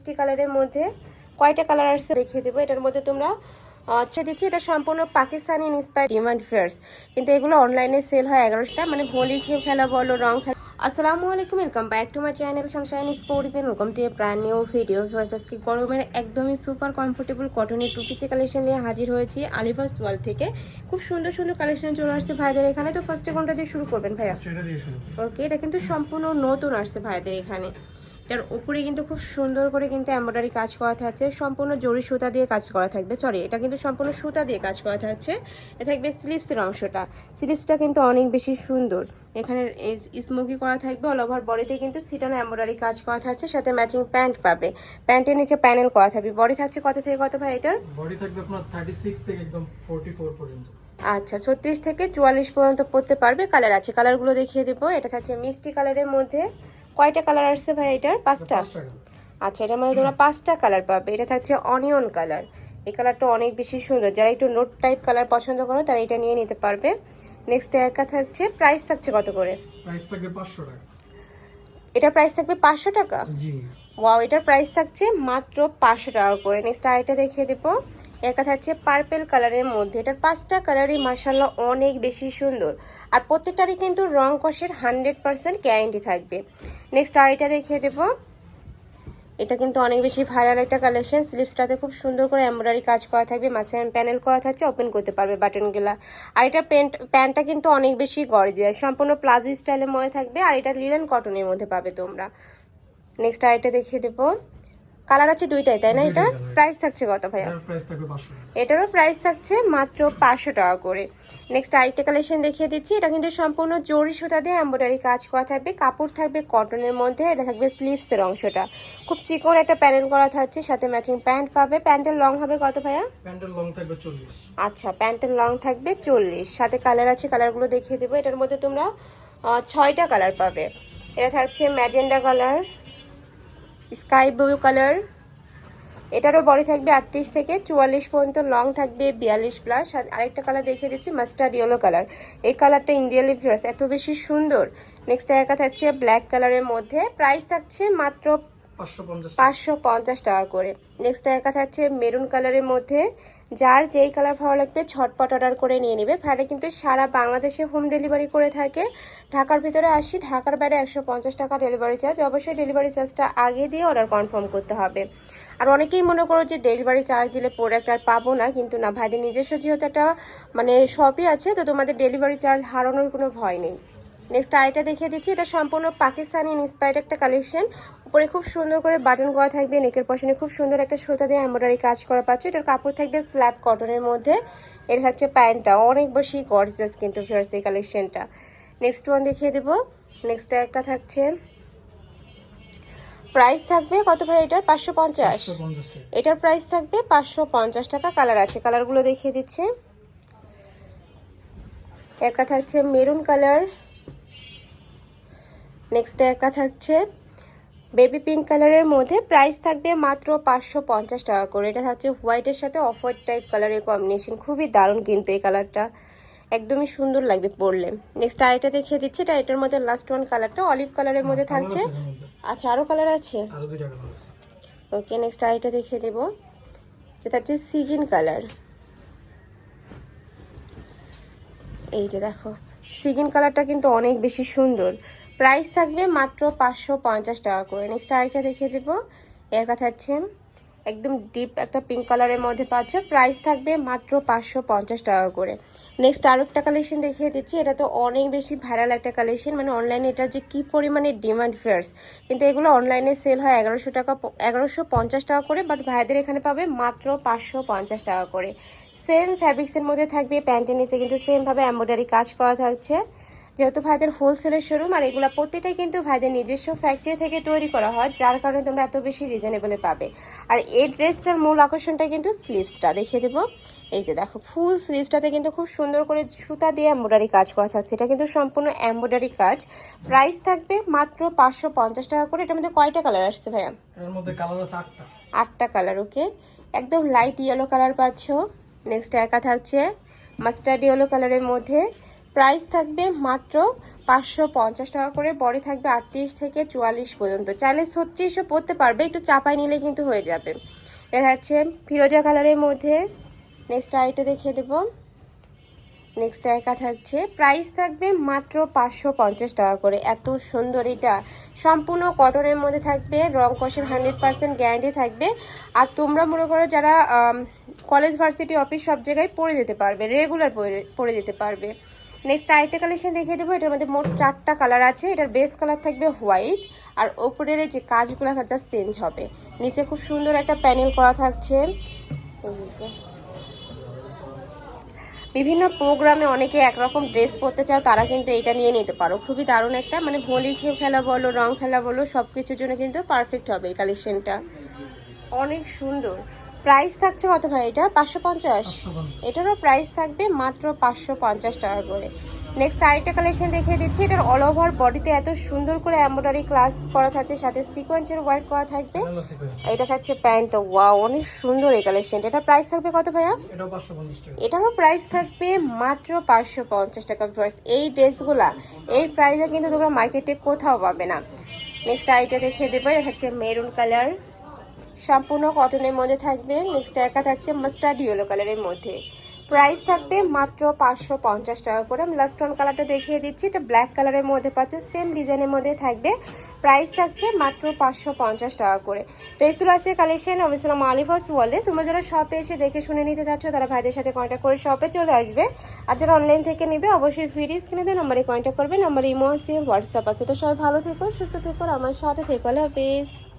মিষ্টি কালারের মধ্যে কয়টা কালার আসছে দেখিয়ে দেবো। এটার মধ্যে তোমরা আচ্ছা দিচ্ছি এটা সম্পূর্ণ পাকিস্তানি ইন্সপায়ার ডিমান্ড ফেয়ার্স কিন্তু এগুলো অনলাইনে সেল হয় এগারোটা মানে হোলি খেয়ে খেলা বলো রং খেলা। আসসালামু আলাইকুম welcome back to my channel sunshine স্পোর্টিপেন welcome to a brand new video first আজকে গরমের একদমই সুপার কমফোর্টেবল কটনের টু পিসি কালেকশন নিয়ে হাজির হয়েছি আলিফাস ওয়াল থেকে। খুব সুন্দর সুন্দর কালেকশন চলে আসছে ভাইদের এখানে। তো ফার্স্টে কোনটা দিয়ে শুরু করবেন ভাইয়া। ওকে এটা কিন্তু সম্পূর্ণ নতুন আসছে ভাইদের এখানে। এটার উপরে কিন্তু খুব সুন্দর করে কিন্তু এমব্রয়ডারি কাজ করা থাকছে। সম্পূর্ণ জরি সুতা দিয়ে কাজ করা থাকবে। সরি এটা কিন্তু সম্পূর্ণ সুতা দিয়ে কাজ করা থাকছে। এটা থাকবে স্লিভসের অংশটা। স্লিভসটা কিন্তু অনেক বেশি সুন্দর। এখানে স্মোকি করা থাকবে। অল ওভার বডিতে কিন্তু সিটানো এমব্রয়ডারি কাজ করা থাকছে। সাথে ম্যাচিং প্যান্ট পাবে। প্যান্টের নিচে প্যানেল করা থাকবে। বডি থাকছে কত থেকে কত ভাই এটার? বডি থাকবে আপনার থার্টি সিক্স থেকে একদম ফোরটি ফোর পর্যন্ত। আচ্ছা ছত্রিশ থেকে চুয়াল্লিশ পর্যন্ত পড়তে পারবে। কালার আছে। কালারগুলো দেখিয়ে দেবো। এটা থাকছে মিষ্টি কালারের মধ্যে। কয়টা কালার আসছে ভাই এটার? পাঁচটা? আচ্ছা এটার মধ্যে তোমরা পাঁচটা কালার পাবে। এটা থাকছে অনিয়ন কালার এই কালারটা অনেক বেশি সুন্দর। যারা একটু নোট টাইপ কালার পছন্দ করো তারা এটা নিয়ে নিতে পারবে। নেক্সট একা থাকছে প্রাইস থাকছে কত করে? প্রাইস থাকবে পাঁচশো টাকা। এটার প্রাইস থাকবে পাঁচশো টাকা? জি। ওয়াও এটার প্রাইস থাকছে মাত্র পাঁচশো টাকা করে। নেক্সট আরেকটা দেখিয়ে দেবো। একা থাকছে পার্পেল কালারের মধ্যে। এটার পাঁচটা কালারই মার্শাল্লাহ অনেক বেশি সুন্দর। আর প্রত্যেকটারই কিন্তু রং কষের হান্ড্রেড পার্সেন্ট গ্যারেন্টি থাকবে। নেক্সট আরেকটা দেখিয়ে দেবো। এটা কিন্তু অনেক বেশি ভাইরাল একটা কালেকশন স্লিভসটাতে খুব সুন্দর করে এমব্রয়ডারি কাজ করা থাকবে, মাঝখানে প্যানেল করা থাকছে ওপেন করতে পারবে বাটনগুলা আর এটা প্যান্ট প্যান্টটা কিন্তু অনেক বেশি গর্জিয়াস সম্পূর্ণ প্লাজো স্টাইলের মধ্যে থাকবে, আর এটা লিলেন কটনের মধ্যে পাবে তোমরা। নেক্সট আইটা দেখিয়ে দেবো। কালার আছে দুইটাই তাই না এটা? প্রাইস থাকছে কত ভাইয়া? এটারও প্রাইস থাকছে মাত্র পাঁচশো টাকা করে। নেক্সট আরেকটা কালেকশন দেখিয়ে দিচ্ছি। এটা কিন্তু সম্পূর্ণ জরি সুতা দিয়ে এম্ব্রয়ডারি কাজ করা থাকবে কাপড় থাকবে কটনের মধ্যে এটা থাকবে স্লিভসের অংশটা। খুব চিকন একটা প্যানেল করা থাকছে সাথে ম্যাচিং প্যান্ট পাবে। প্যান্টের লং হবে কত ভাইয়া? প্যান্টের লং থাকবে চল্লিশ। আচ্ছা প্যান্টের লং থাকবে চল্লিশ। সাথে কালার আছে কালারগুলো দেখিয়ে দেবো। এটার মধ্যে তোমরা ছয়টা কালার পাবে। এটা থাকছে magenta colour sky blue colour. এটারও বডি থাকবে আটত্রিশ থেকে চুয়াল্লিশ পর্যন্ত, লং থাকবে বিয়াল্লিশ প্লাস। আরেকটা কালার দেখিয়ে দিচ্ছি, মাস্টার্ড ইয়েলো কালার। এই কালারটা ইন্ডিয়ালি ফিয়ার্স এত বেশি সুন্দর। নেক্সট একা থাকছে ব্ল্যাক কালারের মধ্যে। প্রাইস থাকছে মাত্র পাঁচশো পঞ্চাশ টাকা। করে। নেক্সট একা থাকছে মেরুন কালারের মধ্যে যার যেই কালার ভালো লাগবে ছটপট অর্ডার করে নিয়ে নেবে। ফ্যাটে কিন্তু সারা বাংলাদেশে হোম ডেলিভারি করে থাকে। ঢাকার ভিতরে আসি, ঢাকার বাইরে একশো পঞ্চাশ টাকা ডেলিভারি চার্জ অবশ্যই ডেলিভারি চার্জটা আগে দিয়ে অর্ডার কনফার্ম করতে হবে। আর অনেকেই মনে করো যে ডেলিভারি চার্জ দিলে প্রোডাক্ট আর পাবো না, কিন্তু না, ভাইদের নিজস্ব যেহেতু একটা মানে শপই আছে, তো তোমাদের ডেলিভারি চার্জ হারানোর কোনো ভয় নেই। নেক্সট আইটা দেখিয়ে দিচ্ছি এটা সম্পূর্ণ পাকিস্তানি ইন্সপায়ার্ড একটা কালেকশন উপরে খুব সুন্দর করে বাটন করা থাকবে নেকের পশনে খুব সুন্দর একটা সুতা দিয়ে এমব্রয়ডারি কাজ করা পাচ্ছ। এটার কাপড় থাকবে স্ল্যাব কটনের মধ্যে। এটা থাকছে প্যান্টটা অনেক বেশি গর্জিয়াস কিন্তু ফিয়ার্স এই কালেকশনটা নেক্সট ওয়ান দেখিয়ে দেবো। নেক্সট একটা থাকছে। প্রাইস থাকবে কত ভাই এটার? পাঁচশো পঞ্চাশ। এটার প্রাইস থাকবে পাঁচশো পঞ্চাশ টাকা কালার আছে। কালারগুলো দেখিয়ে দিচ্ছে। একটা থাকছে মেরুন কালার নেক্সট একটা থাকছে। বেবি পিঙ্ক কালারের মধ্যে প্রাইস থাকবে মাত্র পাঁচশো পঞ্চাশ টাকা করে। এটা থাকছে হোয়াইটের সাথে অফ হোয়াইট টাইপ কালারের কম্বিনেশন খুবই দারুণ কিন্তু এই কালারটা একদমই সুন্দর লাগবে পরলে। নেক্সট আইটা দেখিয়ে দিচ্ছি। এটা এটার মধ্যে লাস্ট ওয়ান কালারটা অলিভ কালারের মধ্যে থাকছে। এটার মধ্যে। আচ্ছা আরও কালার আছে? কালার আছে। ওকে নেক্সট আইটা দেখিয়ে দেবো। এটা হচ্ছে সিগিন কালার এই যে দেখো সিগিন কালারটা কিন্তু অনেক বেশি সুন্দর। প্রাইস থাকবে মাত্র পাঁচশো পঞ্চাশ টাকা করে। নেক্সট আইটা দেখিয়ে দেবো। এর কথা হচ্ছে, একদম ডিপ একটা পিঙ্ক কালারের মধ্যে পাচ্ছ। প্রাইস থাকবে মাত্র পাঁচশো পঞ্চাশ টাকা করে। নেক্সট আরও একটা কালেকশন দেখিয়ে দিচ্ছি। এটা তো অনেক বেশি ভাইরাল একটা কালেকশন মানে অনলাইনে এটার যে কী পরিমাণে ডিমান্ড ফেয়ার্স কিন্তু এগুলো অনলাইনে সেল হয় এগারোশো টাকা এগারোশো পঞ্চাশ টাকা করে বাট ভাইদের এখানে পাবে মাত্র পাঁচশো পঞ্চাশ টাকা করে। সেম ফ্যাব্রিক্সের মধ্যে থাকবে প্যান্টের নিচে কিন্তু সেমভাবে এম্ব্রয়ডারি কাজ করা থাকছে। যেহেতু ভাইদের হোলসেলের শোরুম আর এগুলো প্রত্যেকটাই কিন্তু ভাইদের নিজস্ব ফ্যাক্টরি থেকে তৈরি করা হয় যার কারণে তোমরা এত বেশি রিজনেবলে পাবে। আর এই ড্রেসটার মূল আকর্ষণটা কিন্তু স্লিভসটা দেখিয়ে দেবো। এই যে দেখো ফুল স্লিভসটাতে কিন্তু খুব সুন্দর করে সুতা দিয়ে এম্ব্রয়ডারি কাজ করা থাকছে এটা কিন্তু সম্পূর্ণ এম্ব্রয়ডারি কাজ। প্রাইস থাকবে মাত্র পাঁচশো পঞ্চাশ টাকা করে। এটার মধ্যে কয়টা কালার আসছে ভাইয়া? এর মধ্যে কালার আছে আটটা। আটটা কালার ওকে একদম লাইট ইয়েলো কালার পাচ্ছ। নেক্সট একা থাকছে মাস্টার্ড ইয়েলো কালারের মধ্যে প্রাইস থাকবে মাত্র পাঁচশো পঞ্চাশ টাকা করে, বডি থাকবে আটত্রিশ থেকে চুয়াল্লিশ পর্যন্ত। চাইলে ছত্রিশও পরতে পারবে, একটু চাপাই নিলে কিন্তু হয়ে যাবে। এটা হচ্ছে ফিরোজা কালারের মধ্যে। নেক্সট আইটে দেখিয়ে দেবো। নেক্সট একা থাকছে প্রাইস থাকবে মাত্র পাঁচশো পঞ্চাশ টাকা করে। এত সুন্দর এটা। সম্পূর্ণ কটনের মধ্যে থাকবে, রং কষের হান্ড্রেড পার্সেন্ট গ্যারান্টি থাকবে। আর তোমরা মনে করো যারা কলেজ ভার্সিটি অফিস সব জায়গায় পড়ে যেতে পারবে রেগুলার পড়ে যেতে পারবে। নেক্সট আরেকটা কালেকশন দেখিয়ে দেবো। এটার মধ্যে মোট চারটা কালার আছে। এটার বেস কালার থাকবে হোয়াইট আর ওপরের যে কাজগুলো জাস্ট চেঞ্জ হবে। নিচে খুব সুন্দর একটা প্যানেল করা থাকছে। বিভিন্ন প্রোগ্রামে অনেকে একরকম ড্রেস পরতে চাও, তারা কিন্তু এটা নিয়ে নিতে পারো। খুবই দারুণ একটা মানে খে- খেলা বলো, রং খেলা বলো সব কিছুর জন্য কিন্তু পারফেক্ট হবে এই কালেকশনটা অনেক সুন্দর। প্রাইস থাকছে কত ভাই এটা পাঁচশো পঞ্চাশ? এটারও প্রাইস থাকবে মাত্র পাঁচশো পঞ্চাশ টাকা করে। নেক্সট আরেকটা কালেকশন দেখিয়ে দিচ্ছি। এটার অল ওভার বডিতে এত সুন্দর করে এম্ব্রয়ডারি ক্লাস করা থাকছে সাথে সিকোয়েন্সের ওয়ার্ক করা থাকবে। এটা থাকছে প্যান্ট। ওয়াও অনেক সুন্দর এই কালেকশনটা এটার প্রাইস থাকবে কত ভাইয়া? এটারও প্রাইস থাকবে মাত্র পাঁচশো পঞ্চাশ টাকা ফার্স এই ড্রেসগুলা এই প্রাইসে কিন্তু তোমরা মার্কেটে কোথাও পাবে না। নেক্সট আইটা দেখে দেবো। এটা থাকছে মেরুন কালার সম্পূর্ণ কটনের মধ্যে থাকবে। নেক্সট একা থাকছে মাস্টার্ড ইয়েলো কালারের মধ্যে। প্রাইস থাকবে মাত্র পাঁচশো পঞ্চাশ টাকা করে। আমি লাস্ট ওয়ান কালারটা দেখিয়ে দিচ্ছি। এটা ব্ল্যাক কালারের মধ্যে পাচ্ছ। সেম ডিজাইনের মধ্যে থাকবে। প্রাইস থাকছে মাত্র পাঁচশো পঞ্চাশ টাকা করে। তো এই ছিল আছে কালেকশন অবশ্যই আলিফাস ওয়ালে। তোমরা যারা শপে এসে দেখে শুনে নিতে চাচ্ছ, তারা ভাইদের সাথে কন্ট্যাক্ট করে শপে চলে আসবে। আর যারা অনলাইন থেকে নেবে, অবশ্যই ফ্রি স্ক্রিনে দিয়ে নাম্বারে কন্ট্যাক্ট করবে। নাম্বার ইমো আছে হোয়াটসঅ্যাপ আছে। তো সবাই ভালো থেকো, সুস্থ থেকো আমার সাথে থেকো। আল্লাহ হাফিজ।